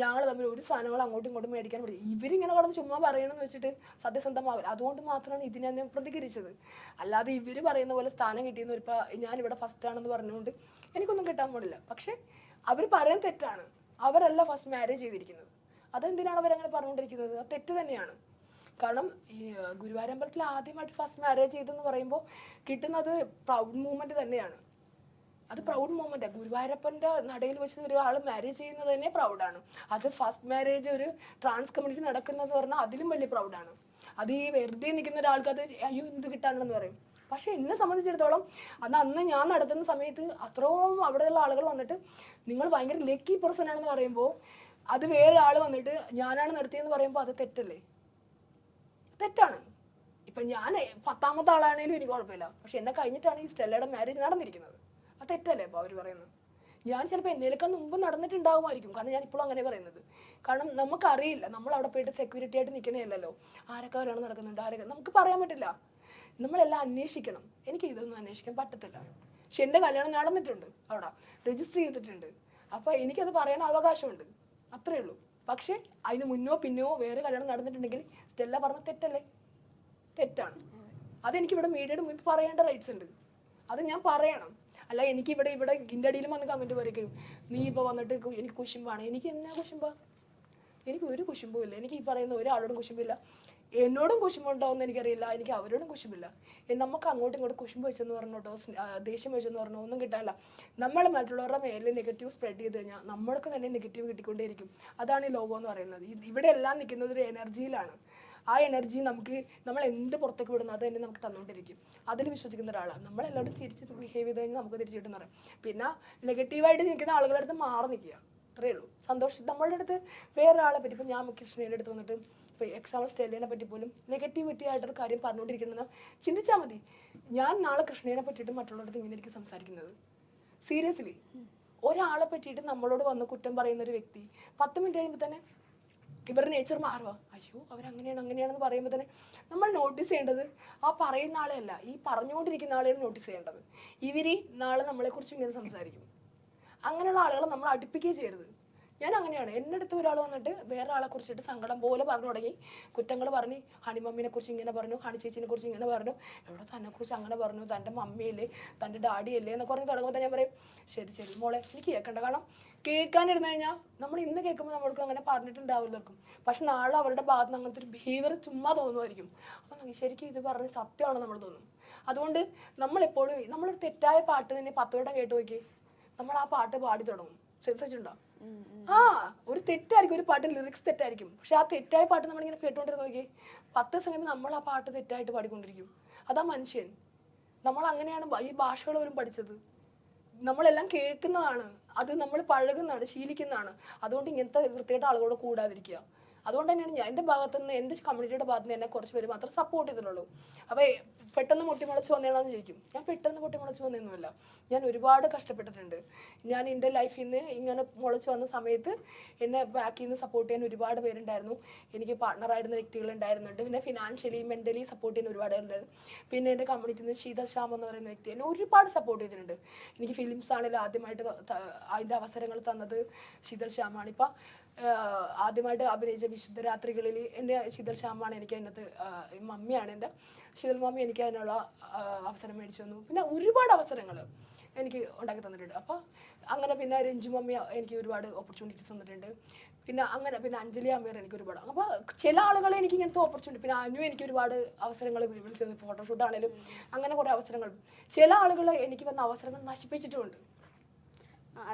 ഞങ്ങൾ തമ്മിൽ ഒരു സാധനങ്ങൾ അങ്ങോട്ടും ഇങ്ങോട്ടും മേടിക്കാൻ പറ്റും ഇവരിങ്ങനെ കടന്ന് ചുമ്മാ പറയണമെന്ന് വെച്ചിട്ട് സത്യസന്ധമാവില്ല അതുകൊണ്ട് മാത്രമാണ് ഇതിനെ ഞാൻ പ്രതികരിച്ചത്. അല്ലാതെ ഇവർ പറയുന്ന പോലെ സ്ഥാനം കിട്ടിയെന്ന് ഞാൻ ഞാനിവിടെ ഫസ്റ്റ് ആണെന്ന് പറഞ്ഞുകൊണ്ട് എനിക്കൊന്നും കിട്ടാൻ പോണില്ല. പക്ഷേ അവർ പറയാൻ തെറ്റാണ്. അവരല്ല ഫസ്റ്റ് മാരേജ് ചെയ്തിരിക്കുന്നത്. അതെന്തിനാണ് അവരങ്ങനെ പറഞ്ഞുകൊണ്ടിരിക്കുന്നത്? അത് തെറ്റ് തന്നെയാണ്. കാരണം ഈ ഗുരുവായൂരമ്പലത്തിൽ ആദ്യമായിട്ട് ഫസ്റ്റ് മാരേജ് ചെയ്തെന്ന് പറയുമ്പോൾ കിട്ടുന്നത് പ്രൗഡ് മൂവ്മെന്റ് തന്നെയാണ്. അത് പ്രൗഡ് മൊമെന്റ് ഗുരുവായൂരപ്പന്റെ നടയിൽ വെച്ച് ഒരാൾ മാരേജ് ചെയ്യുന്നത് തന്നെ പ്രൗഡാണ് അത് ഫസ്റ്റ് മാരേജ് ഒരു ട്രാൻസ് കമ്മ്യൂണിറ്റി നടക്കുന്നത് പറഞ്ഞാൽ അതിലും വലിയ പ്രൗഡാണ് അത് ഈ വെറുതെ നിൽക്കുന്ന ഒരാൾക്ക് അത് അയ്യോ എന്ത് കിട്ടാനെന്ന് പറയും. പക്ഷെ എന്നെ സംബന്ധിച്ചിടത്തോളം അത് അന്ന് ഞാൻ നടത്തുന്ന സമയത്ത് അത്രയും അവിടെയുള്ള ആളുകൾ വന്നിട്ട് നിങ്ങൾ ഭയങ്കര ലക്കി പേഴ്സൺ ആണെന്ന് പറയുമ്പോൾ അത് വേറെ ആൾ വന്നിട്ട് ഞാനാണ് നടത്തിയെന്ന് പറയുമ്പോൾ അത് തെറ്റല്ലേ? തെറ്റാണ്. ഇപ്പൊ ഞാൻ പത്താമത്തെ ആളാണെങ്കിലും എനിക്ക് കുഴപ്പമില്ല. പക്ഷെ എന്നെ കഴിഞ്ഞിട്ടാണ് ഈ സ്റ്റെല്ലയുടെ മാരേജ് നടന്നിരിക്കുന്നത്. അത് തെറ്റല്ലേ അപ്പോൾ അവർ പറയുന്നത്? ഞാൻ ചിലപ്പോൾ എന്നേലൊക്കെ മുമ്പ് നടന്നിട്ടുണ്ടാകുമായിരിക്കും കാരണം ഞാൻ ഇപ്പോഴും അങ്ങനെ പറയുന്നത്. കാരണം നമുക്കറിയില്ല. നമ്മൾ അവിടെ പോയിട്ട് സെക്യൂരിറ്റി ആയിട്ട് നിൽക്കണേയല്ലോ ആരൊക്കെ അവരാണ് നടക്കുന്നുണ്ട്? ആരൊക്കെ? നമുക്ക് പറയാൻ പറ്റില്ല. നമ്മളെല്ലാം അന്വേഷിക്കണം. എനിക്ക് ഇതൊന്നും അന്വേഷിക്കാൻ പറ്റത്തില്ല. പക്ഷെ എന്റെ കല്യാണം നടന്നിട്ടുണ്ട് അവിടെ. രജിസ്റ്റർ ചെയ്തിട്ടുണ്ട്. അപ്പോൾ എനിക്കത് പറയാൻ അവകാശമുണ്ട്. അത്രേ ഉള്ളൂ. പക്ഷേ അതിന് മുന്നോ പിന്നോ വേറെ കല്യാണം നടന്നിട്ടുണ്ടെങ്കിൽ സ്റ്റെല്ല പറഞ്ഞ തെറ്റല്ലേ? തെറ്റാണ്. അതെനിക്കിവിടെ മീഡിയയുടെ മുൻപ് പറയേണ്ട റൈറ്റ്സ് ഉണ്ട്. അത് ഞാൻ പറയണം. അല്ല എനിക്ക് ഇവിടെ ഇവിടെ ഇതിന്റെ അടിയിലും വന്ന് കമന്റ് പറയും നീ ഇപ്പോൾ വന്നിട്ട് എനിക്ക് കുശുമ്പാണ്. എനിക്ക് എന്നാ കുശുമ്പാ? എനിക്ക് ഒരു കുശുമ്പും ഇല്ല. എനിക്ക് ഈ പറയുന്ന ഒരാളോടും കുശുമ്പില്ല. എന്നോടും കുശുമ്പുണ്ടാവുമെന്ന് എനിക്കറിയില്ല. എനിക്ക് അവരോടും കുശുമ്പില്ല. നമുക്ക് അങ്ങോട്ടും ഇങ്ങോട്ടും കുശുമ്പ് വെച്ചെന്ന് പറഞ്ഞോട്ടോ ദേഷ്യം വെച്ചെന്ന് പറഞ്ഞോ? ഒന്നും കിട്ടാനില്ല. നമ്മൾ മറ്റുള്ളവരുടെ മേലെ നെഗറ്റീവ് സ്പ്രെഡ് ചെയ്ത് കഴിഞ്ഞാൽ നമ്മൾക്ക് തന്നെ നെഗറ്റീവ് കിട്ടിക്കൊണ്ടേയിരിക്കും. അതാണ് ഈ ലോകം എന്ന് പറയുന്നത്. ഇവിടെ എല്ലാം നിൽക്കുന്നത് ഒരു എനർജിയിലാണ് ആ എനർജി നമുക്ക് നമ്മൾ എന്ത് പുറത്തേക്ക് വിടുന്നു അത് തന്നെ നമുക്ക് തന്നുകൊണ്ടിരിക്കും അതിൽ വിശ്വസിക്കുന്ന ഒരാളാണ്. നമ്മളെല്ലാവരും ചിരിച്ച് ബിഹേവ് ചെയ്ത് കഴിഞ്ഞാൽ നമുക്ക് തിരിച്ചു കിട്ടുന്ന പിന്നെ നെഗറ്റീവായിട്ട് നിൽക്കുന്ന ആളുകളുടെ അടുത്ത് മാറി നിൽക്കുക. അത്രേ ഉള്ളൂ. സന്തോഷം. നമ്മളുടെ അടുത്ത് വേറെ ആളെ പറ്റി ഇപ്പം ഞാൻ കൃഷ്ണയുടെ അടുത്ത് വന്നിട്ട് ഇപ്പോൾ എക്സാമ്പിൾ സ്റ്റെല്ലിനെ പറ്റി പോലും നെഗറ്റിവിറ്റി ആയിട്ടൊരു കാര്യം പറഞ്ഞുകൊണ്ടിരിക്കുന്നത് ചിന്തിച്ചാൽ മതി. ഞാൻ നാളെ കൃഷ്ണനെ പറ്റിയിട്ട് മറ്റുള്ളവരുടെ ഇങ്ങനെ ഇരിക്കും സംസാരിക്കുന്നത്. സീരിയസ്ലി ഒരാളെ പറ്റിയിട്ട് നമ്മളോട് വന്ന് കുറ്റം പറയുന്ന ഒരു വ്യക്തി പത്ത് മിനിറ്റ് കഴിയുമ്പോൾ തന്നെ ഇവരുടെ നേച്ചർ മാറുക അയ്യോ അവരങ്ങനെയാണ് അങ്ങനെയാണെന്ന് പറയുമ്പോൾ തന്നെ നമ്മൾ നോട്ടീസ് ചെയ്യേണ്ടത് ആ പറയുന്ന ആളെയല്ല ഈ പറഞ്ഞുകൊണ്ടിരിക്കുന്ന ആളെയാണ് നോട്ടീസ് ചെയ്യേണ്ടത്. ഇവർ നാളെ നമ്മളെക്കുറിച്ച് ഇങ്ങനെ സംസാരിക്കും. അങ്ങനെയുള്ള ആളുകളെ നമ്മൾ അടുപ്പിക്കുകയും ചെയ്യരുത്. ഞാൻ അങ്ങനെയാണ് എന്റെ അടുത്ത് ഒരാൾ വന്നിട്ട് വേറെ ആളെ കുറിച്ചിട്ട് സങ്കടം പോലെ പറഞ്ഞു തുടങ്ങി. കുറ്റങ്ങൾ പറഞ്ഞ്. ഹണിമമ്മിനെ കുറിച്ച് ഇങ്ങനെ പറഞ്ഞു. ഹണി ചേച്ചിനെ കുറിച്ച് ഇങ്ങനെ പറഞ്ഞു. എവിടെ തന്നെ കുറിച്ച് അങ്ങനെ പറഞ്ഞു. തന്റെ മമ്മിയല്ലേ? തന്റെ ഡാഡിയല്ലേ? എന്നൊക്കെ പറഞ്ഞ് തുടങ്ങുമ്പോൾ ഞാൻ പറയും ശരി ശരി മോളെ എനിക്ക് കേൾക്കണ്ട കാരണം കേൾക്കാനിരുന്നു കഴിഞ്ഞാൽ നമ്മൾ ഇന്ന് കേൾക്കുമ്പോൾ നമ്മൾക്ക് അങ്ങനെ പറഞ്ഞിട്ടുണ്ടാവില്ലായിരിക്കും പക്ഷെ നാളെ അവരുടെ ഭാഗത്ത് നിന്ന് അങ്ങനത്തെ ഒരു ബിഹേവിയർ ചുമ്മാ തോന്നുമായിരിക്കും. അപ്പം ശരിക്കും ഇത് പറഞ്ഞ് സത്യമാണെന്ന് നമ്മൾ തോന്നും. അതുകൊണ്ട് നമ്മളെപ്പോഴും നമ്മളൊരു തെറ്റായ പാട്ട് തന്നെ പത്തോട്ടം കേട്ട് നോക്കി നമ്മൾ ആ പാട്ട് പാടി തുടങ്ങും. ശ്രദ്ധിച്ചിട്ടുണ്ടോ? ആ ഒരു തെറ്റായിരിക്കും ഒരു പാട്ട് ലിറിക്സ് തെറ്റായിരിക്കും. പക്ഷെ ആ തെറ്റായ പാട്ട് നമ്മളിങ്ങനെ കേട്ടുകൊണ്ടിരുന്ന നോക്കി പത്ത് സമയം നമ്മൾ ആ പാട്ട് തെറ്റായിട്ട് പാടിക്കൊണ്ടിരിക്കും. അതാ മനുഷ്യൻ. നമ്മൾ അങ്ങനെയാണ് ഈ ഭാഷകൾ പോലും പഠിച്ചത്. നമ്മളെല്ലാം കേൾക്കുന്നതാണ്. അത് നമ്മൾ പഴകുന്നതാണ് ശീലിക്കുന്നതാണ്. അതുകൊണ്ട് ഇങ്ങനത്തെ വൃത്തിയായിട്ട് ആളുകളോട് കൂടാതിരിക്കുക. അതുകൊണ്ട് തന്നെയാണ് ഞാൻ എന്റെ ഭാഗത്തു നിന്ന് എന്റെ കമ്മ്യൂണിറ്റിയുടെ ഭാഗത്ത് നിന്ന് എന്നെ കുറച്ച് പേര് മാത്രം സപ്പോർട്ട് ചെയ്തിട്ടുള്ളൂ. അപ്പോൾ പെട്ടെന്ന് മുട്ടിമുളച്ച് വന്നേണമെന്ന് ചോദിക്കും. ഞാൻ പെട്ടെന്ന് മുട്ടിമുളച്ച് വന്നൊന്നുമല്ല. ഞാൻ ഒരുപാട് കഷ്ടപ്പെട്ടിട്ടുണ്ട്. ഞാൻ എന്റെ ലൈഫിൽ നിന്ന് ഇങ്ങനെ മുളച്ച് വന്ന സമയത്ത് എന്നെ ബാക്കിൽ നിന്ന് സപ്പോർട്ട് ചെയ്യാൻ ഒരുപാട് പേരുണ്ടായിരുന്നു. എനിക്ക് പാർട്ണറായിരുന്ന വ്യക്തികൾ ഉണ്ടായിരുന്നുണ്ട് പിന്നെ ഫിനാൻഷ്യലി മെന്റലി സപ്പോർട്ട് ചെയ്യുന്ന ഒരുപാട് ഉണ്ടായിരുന്നു പിന്നെ എന്റെ കമ്മ്യൂണിറ്റിയിൽ നിന്ന് ശ്യാം എന്ന് പറയുന്ന വ്യക്തി എന്നെ ഒരുപാട് സപ്പോർട്ട് ചെയ്തിട്ടുണ്ട്. എനിക്ക് ഫിലിംസ് ആണെങ്കിലും ആദ്യമായിട്ട് അതിന്റെ അവസരങ്ങൾ തന്നത് ശീതൾ ശ്യാമാണ്. ഇപ്പം ആദ്യമായിട്ട് അഭിനയിച്ച വിശുദ്ധ രാത്രികളിൽ എന്റെ ശീതൽ ശ്യാമാണ് എനിക്ക് അതിനകത്ത് മമ്മിയാണ് എന്റെ ശീതൽ മമ്മി എനിക്ക് അതിനുള്ള അവസരം മേടിച്ചു തന്നു. പിന്നെ ഒരുപാട് അവസരങ്ങൾ എനിക്ക് ഉണ്ടാക്കി തന്നിട്ടുണ്ട്. അപ്പോൾ അങ്ങനെ പിന്നെ രഞ്ജു മമ്മി എനിക്ക് ഒരുപാട് ഓപ്പർച്യൂണിറ്റീസ് തന്നിട്ടുണ്ട്. പിന്നെ അങ്ങനെ പിന്നെ അഞ്ജലി അമ്മേർ എനിക്ക് ഒരുപാട്. അപ്പോൾ ചില ആളുകളെ എനിക്ക് ഇങ്ങനത്തെ ഓപ്പർച്യൂണിറ്റി പിന്നെ അനു എനിക്ക് ഒരുപാട് അവസരങ്ങൾ വിളിച്ചു തന്നു ഫോട്ടോഷൂട്ട് ആണെങ്കിലും അങ്ങനെ കുറേ അവസരങ്ങൾ. ചില ആളുകൾ എനിക്ക് വന്ന അവസരങ്ങൾ നശിപ്പിച്ചിട്ടുമുണ്ട്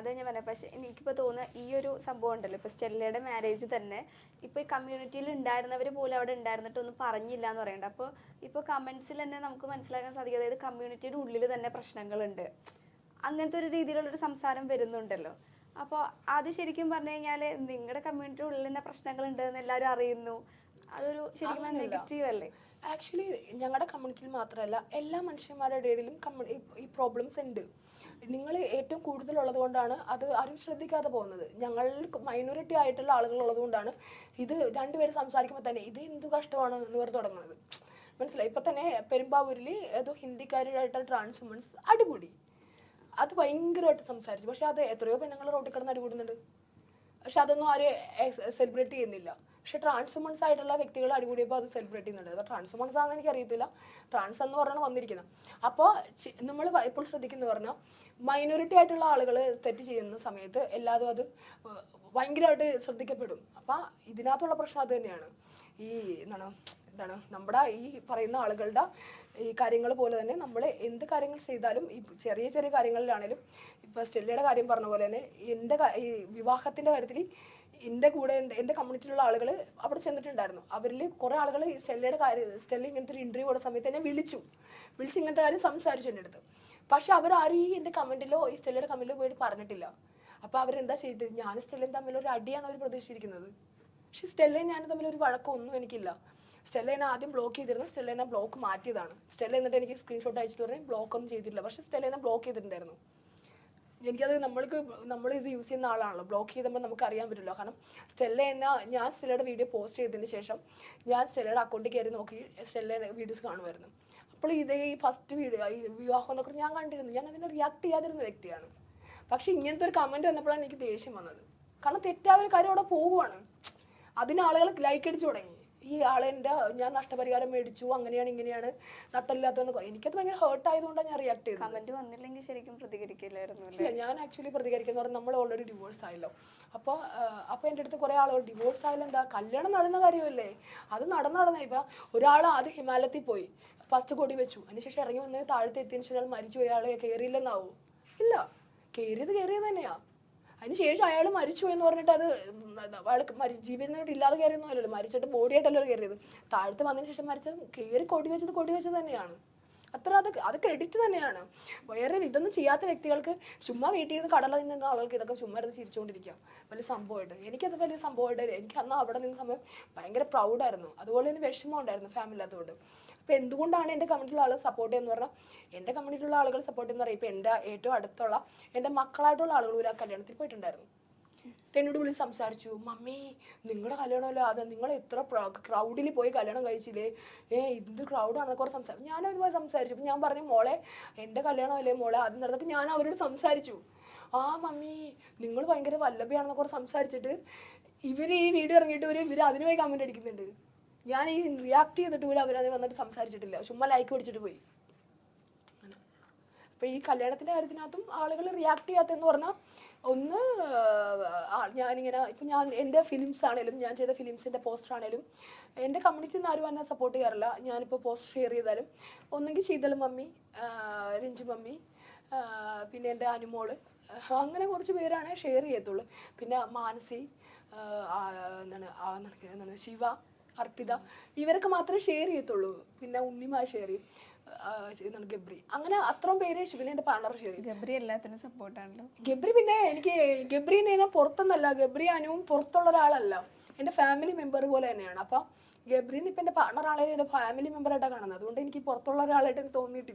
അതാ ഞാൻ പറഞ്ഞത് പക്ഷെ എനിക്കിപ്പോൾ തോന്നുക ഈ ഒരു സംഭവം ഉണ്ടല്ലോ. ഇപ്പോൾ സ്റ്റെല്ലയുടെ മാരേജ് തന്നെ ഇപ്പോൾ ഈ കമ്മ്യൂണിറ്റിയിൽ ഉണ്ടായിരുന്നവർ പോലും അവിടെ ഉണ്ടായിരുന്നിട്ട് ഒന്നും പറഞ്ഞില്ല എന്ന് പറയണ്ട. അപ്പോൾ ഇപ്പോൾ കമൻസിൽ തന്നെ നമുക്ക് മനസ്സിലാക്കാൻ സാധിക്കും. അതായത് കമ്മ്യൂണിറ്റിയുടെ ഉള്ളിൽ തന്നെ പ്രശ്നങ്ങളുണ്ട്. അങ്ങനത്തെ ഒരു രീതിയിലുള്ള ഒരു സംസാരം വരുന്നുണ്ടല്ലോ. അപ്പോൾ അത് ശരിക്കും പറഞ്ഞു കഴിഞ്ഞാൽ നിങ്ങളുടെ കമ്മ്യൂണിറ്റിയുടെ ഉള്ളിൽ തന്നെ പ്രശ്നങ്ങളുണ്ട് എന്ന് എല്ലാവരും അറിയുന്നു. അതൊരു ശരിക്കും. നെഗറ്റീവ് അല്ലേ? ആക്ച്വലി ഞങ്ങളുടെ കമ്മ്യൂണിറ്റിയിൽ മാത്രമല്ല എല്ലാ മനുഷ്യന്മാരുടെ ഇടയിലും ഈ പ്രോബ്ലംസ് ഉണ്ട്. നിങ്ങൾ ഏറ്റവും കൂടുതലുള്ളത് കൊണ്ടാണ് അത് ആരും ശ്രദ്ധിക്കാതെ പോകുന്നത്. ഞങ്ങൾ മൈനോറിറ്റി ആയിട്ടുള്ള ആളുകൾ ഉള്ളത് കൊണ്ടാണ് ഇത് രണ്ടുപേരും സംസാരിക്കുമ്പോൾ തന്നെ ഇത് എന്ത് കഷ്ടമാണ് എന്ന് പറഞ്ഞ് തുടങ്ങുന്നത് മനസ്സിലായി? ഇപ്പം തന്നെ പെരുമ്പാവൂരിൽ ഏതോ ഹിന്ദിക്കാരായിട്ടുള്ള ട്രാൻസ് വുമൻസ് അടികൂടി. അത് ഭയങ്കരമായിട്ട് സംസാരിച്ചു. പക്ഷെ അത് എത്രയോ പെണ്ണുങ്ങൾ റോട്ടിൽ കിടന്ന് അടികൂടുന്നുണ്ട്. പക്ഷെ അതൊന്നും ആരും സെലിബ്രേറ്റ് ചെയ്യുന്നില്ല. പക്ഷെ ട്രാൻസ്വുമൻസ് ആയിട്ടുള്ള വ്യക്തികൾ അടികൂടിയപ്പോൾ അത് സെലിബ്രേറ്റ് ചെയ്യുന്നുണ്ട്. അത് ട്രാൻസ്വുമൻസ് ആണെന്ന് എനിക്കറിയത്തില്ല. ട്രാൻസ് എന്ന് പറഞ്ഞാണ് വന്നിരിക്കുന്നത്. അപ്പോൾ നമ്മൾ ഇപ്പോൾ ശ്രദ്ധിക്കുന്നത് പറഞ്ഞാൽ മൈനോറിറ്റി ആയിട്ടുള്ള ആളുകൾ തെറ്റ് ചെയ്യുന്ന സമയത്ത് എല്ലാതും അത് ഭയങ്കരമായിട്ട് ശ്രദ്ധിക്കപ്പെടും. അപ്പം ഇതിനകത്തുള്ള പ്രശ്നം അത് തന്നെയാണ്. ഈ എന്താണ് എന്താണ് നമ്മുടെ ഈ പറയുന്ന ആളുകളുടെ ഈ കാര്യങ്ങൾ പോലെ തന്നെ നമ്മൾ എന്ത് കാര്യങ്ങൾ ചെയ്താലും ഈ ചെറിയ ചെറിയ കാര്യങ്ങളിലാണേലും ഇപ്പോൾ സ്റ്റെല്ലയുടെ കാര്യം പറഞ്ഞ പോലെ തന്നെ എന്റെ ഈ വിവാഹത്തിന്റെ കാര്യത്തിൽ എന്റെ കൂടെ എന്റെ എന്റെ കമ്മ്യൂണിറ്റിയിലുള്ള ആളുകൾ അവിടെ ചെന്നിട്ടുണ്ടായിരുന്നു. അവരിൽ കുറേ ആളുകൾ സ്റ്റെല്ലയുടെ കാര്യം സ്റ്റെല്ല ഇങ്ങനത്തെ ഒരു ഇന്റർവ്യൂ കൊടുത്ത സമയത്ത് എന്നെ വിളിച്ചു. വിളിച്ച് ഇങ്ങനത്തെ കാര്യം സംസാരിച്ചു എന്റെ അടുത്ത്. പക്ഷെ അവരാരും ഈ എന്റെ കമന്റിലോ ഈ സ്റ്റെല്ലയുടെ കമന്റിലോ പോയിട്ട് പറഞ്ഞിട്ടില്ല. അപ്പോൾ അവരെന്താ ചെയ്തത് ഞാൻ സ്റ്റെല്ലയും തമ്മിൽ ഒരു അടിയാണ് അവർ പ്രതീക്ഷിച്ചിരിക്കുന്നത്. പക്ഷെ സ്റ്റെല്ലയും ഞാനും തമ്മിൽ ഒരു വഴക്കമൊന്നും എനിക്കില്ല. സ്റ്റെല്ല എന്നെ ആദ്യം ബ്ലോക്ക് ചെയ്തിരുന്നു. സ്റ്റെല്ല എന്നെ ബ്ലോക്ക് മാറ്റിയതാണ്. സ്റ്റെല്ല എന്നിട്ട് എനിക്ക് സ്ക്രീൻഷോട്ട് അയച്ചിട്ട് പറഞ്ഞാൽ ബ്ലോക്ക് ഒന്നും ചെയ്തിട്ടില്ല. പക്ഷെ സ്റ്റെല്ല എന്നെ ബ്ലോക്ക് ചെയ്തിട്ടുണ്ടായിരുന്നു. എനിക്കത് നമ്മൾക്ക് നമ്മൾ ഇത് യൂസ് ചെയ്യുന്ന ആളാണല്ലോ. ബ്ലോക്ക് ചെയ്തപ്പോൾ നമുക്ക് അറിയാൻ പറ്റില്ല. കാരണം സ്റ്റെല്ല എന്നെ ഞാൻ സ്റ്റെല്ലയുടെ വീഡിയോ പോസ്റ്റ് ചെയ്തതിന് ശേഷം ഞാൻ സ്റ്റെല്ലയുടെ അക്കൗണ്ടിൽ കയറി നോക്കി സ്റ്റെല്ലേനെ വീഡിയോസ് കാണുമായിരുന്നു. അപ്പോൾ ഇതേ ഫസ്റ്റ് വീഡിയോ ഈ വിവാഹം എന്നൊക്കെ ഞാൻ കണ്ടിരുന്നു. ഞാൻ അതിനെ റിയാക്ട് ചെയ്യാതിരുന്ന വ്യക്തിയാണ്. പക്ഷെ ഇങ്ങനത്തെ ഒരു കമന്റ് വന്നപ്പോഴാണ് എനിക്ക് ദേഷ്യം വന്നത്. കാരണം തെറ്റായ ഒരു കാര്യം അവിടെ പോവുകയാണ് അതിന് ആളുകൾ ലൈക്ക് അടിച്ചു തുടങ്ങി. ഈ ആളെന്റെ ഞാൻ നഷ്ടപരിഹാരം മേടിച്ചു അങ്ങനെയാണ് ഇങ്ങനെയാണ് നട്ടല്ലാത്തതെന്ന് എനിക്കത് ഭയങ്കര ഹേർട്ട് ആയതുകൊണ്ടാണ് ഞാൻ റിയാക്ട് ചെയ്തത്. കമന്റ് വന്നില്ലെങ്കിൽ ശരിക്കും പ്രതികരിക്കില്ലായിരുന്നു ഇല്ല ഞാൻ ആക്ച്വലി പ്രതികരിക്കുന്ന. പറഞ്ഞാൽ നമ്മൾ ഓൾറെഡി ഡിവോഴ്സ് ആയല്ലോ. അപ്പോൾ അപ്പോൾ എന്റെ അടുത്ത് കുറേ ആളുകൾ ഡിവോഴ്സ് ആയാലും എന്താ? കല്യാണം നടന്ന കാര്യമല്ലേ? അത് നടന്ന് നടന്ന ഇപ്പം ഒരാൾ ആദ്യം ഹിമാലയത്തിൽ പോയി ഫസ്റ്റ് കൊടി വെച്ചു. അതിനുശേഷം ഇറങ്ങി വന്ന് താഴത്തെ എത്തിയതിനു ശേഷം മരിച്ചു പോയി ആൾ കയറിയില്ലെന്നാവോ? ഇല്ല. കയറിയത് കയറിയത് തന്നെയാ. അതിനുശേഷം അയാൾ മരിച്ചു എന്ന് പറഞ്ഞിട്ട് അത് അയാൾ മരി ജീവിതമായിട്ട് ഇല്ലാതെ കയറിയൊന്നും അല്ലല്ലോ മരിച്ചിട്ട് ബോഡി ആയിട്ടല്ലോ കയറിയത്. താഴത്ത് വന്നതിന് ശേഷം മരിച്ചത് കയറി കൊടി വെച്ചത് കൊടി വെച്ചത് തന്നെയാണ്. അത്ര അത് അത് ക്രെഡിറ്റ് തന്നെയാണ്. വേറെ ഇതൊന്നും ചെയ്യാത്ത വ്യക്തികൾക്ക് ചുമ്മാ വീട്ടിൽ നിന്ന് കടല തിന്നുന്ന ആളുകൾക്ക് ഇതൊക്കെ ചുമ്മാ ഇരുന്ന് ചിരിച്ചുകൊണ്ടിരിക്കാം വലിയ സംഭവമായിട്ട്. എനിക്കത് വലിയ സംഭവമായിട്ട് എനിക്ക് അന്ന് അവിടെ നിന്ന സമയം ഭയങ്കര പ്രൗഡായിരുന്നു അതുപോലെ തന്നെ വിഷമം ഉണ്ടായിരുന്നു ഫാമിലി അതുകൊണ്ട് അപ്പോൾ എന്തുകൊണ്ടാണ് എന്റെ കമ്മ്യൂണിറ്റിയിലുള്ള ആളുകൾ സപ്പോർട്ട് ചെയ്യുന്നത് പറഞ്ഞാൽ എന്റെ കമ്മ്യൂണിറ്റിയിലുള്ള ആളുകൾ സപ്പോർട്ട് ചെയ്യുന്ന പറയുമ്പോൾ എന്റെ ഏറ്റവും അടുത്തുള്ള എന്റെ മക്കളായിട്ടുള്ള ആളുകൾ ആ കല്യാണത്തിൽ പോയിട്ടുണ്ടായിരുന്നു. എന്നോട് വിളിച്ച് സംസാരിച്ചു മമ്മി നിങ്ങളുടെ കല്യാണമല്ലോ അത് നിങ്ങൾ എത്ര ക്രൗഡിൽ പോയി കല്യാണം കഴിച്ചില്ലേ? ഏ എന്ത് ക്രൗഡാണെന്ന് കുറേ സംസാരിച്ചു ഞാൻ ഒരുപാട് സംസാരിച്ചു. ഞാൻ പറഞ്ഞു മോളെ എന്റെ കല്യാണമല്ലേ മോളെ അത് നടന്നപ്പോൾ ഞാൻ അവരോട് സംസാരിച്ചു. ആ മമ്മി നിങ്ങൾ ഭയങ്കര വല്ലഭയാണെന്ന് കുറേ സംസാരിച്ചിട്ട് ഇവർ ഈ വീഡിയോ ഇറങ്ങിയിട്ട് ഒരു ഇവർ അതിനുമായി കമന്റ് അടിക്കുന്നുണ്ട്. ഞാൻ ഈ റിയാക്ട് ചെയ്തിട്ട് പോലും അവരതിന് വന്നിട്ട് സംസാരിച്ചിട്ടില്ല. ചുമ്മാ ലൈക്ക് പിടിച്ചിട്ട് പോയി. അപ്പൊ ഈ കല്യാണത്തിന്റെ കാര്യത്തിനകത്തും ആളുകൾ റിയാക്ട് ചെയ്യാത്തെന്ന് പറഞ്ഞാൽ ഒന്ന് ഞാനിങ്ങനെ ഇപ്പം ഞാൻ എന്റെ ഫിലിംസ് ആണേലും ഞാൻ ചെയ്ത ഫിലിംസിന്റെ പോസ്റ്റർ ആണേലും എന്റെ കമ്മ്യൂണിറ്റിയിൽ നിന്ന് ആരും എന്നെ സപ്പോർട്ട് ചെയ്യാറില്ല. ഞാനിപ്പോൾ പോസ്റ്റർ ഷെയർ ചെയ്താലും ഒന്നെങ്കിൽ ശീതൾ മമ്മി രഞ്ജു മമ്മി പിന്നെ എന്റെ അനുമോൾ അങ്ങനെ കുറച്ച് പേരാണ് ഷെയർ ചെയ്യത്തുള്ളൂ. പിന്നെ മാനസി എന്താണ് എന്താണ് ശിവ അർപ്പിത ഇവരൊക്കെ മാത്രമേ ഷെയർ ചെയ്യത്തുള്ളൂ. പിന്നെ ഉണ്ണിമായ ഷെയർ ചെയ്യും. എന്താണ് ഗബ്രി. അങ്ങനെ അത്രയും പേര് ശിവനെ പാർട്ണർ ചെയ്തു. ഗബ്രി എല്ലാത്തിനും സപ്പോർട്ടാണല്ലോ ഗബ്രി പിന്നെ എനിക്ക് ഗബ്രീനെ ഞാൻ പുറത്തൊന്നല്ല ഗബ്രി അനുവും പുറത്തുള്ള ഒരാളല്ല. എന്റെ ഫാമിലി മെമ്പർ പോലെ തന്നെയാണ്. അപ്പം ഗബ്രീൻ ഇപ്പം എന്റെ പാർട്ണർ ആണെങ്കിലും എന്റെ ഫാമിലി മെമ്പർ മെമ്പറായിട്ടാണ് കാണുന്നത്. അതുകൊണ്ട് എനിക്ക് പുറത്തുള്ള ഒരാളായിട്ട് എനിക്ക് തോന്നിയിട്ടില്ല.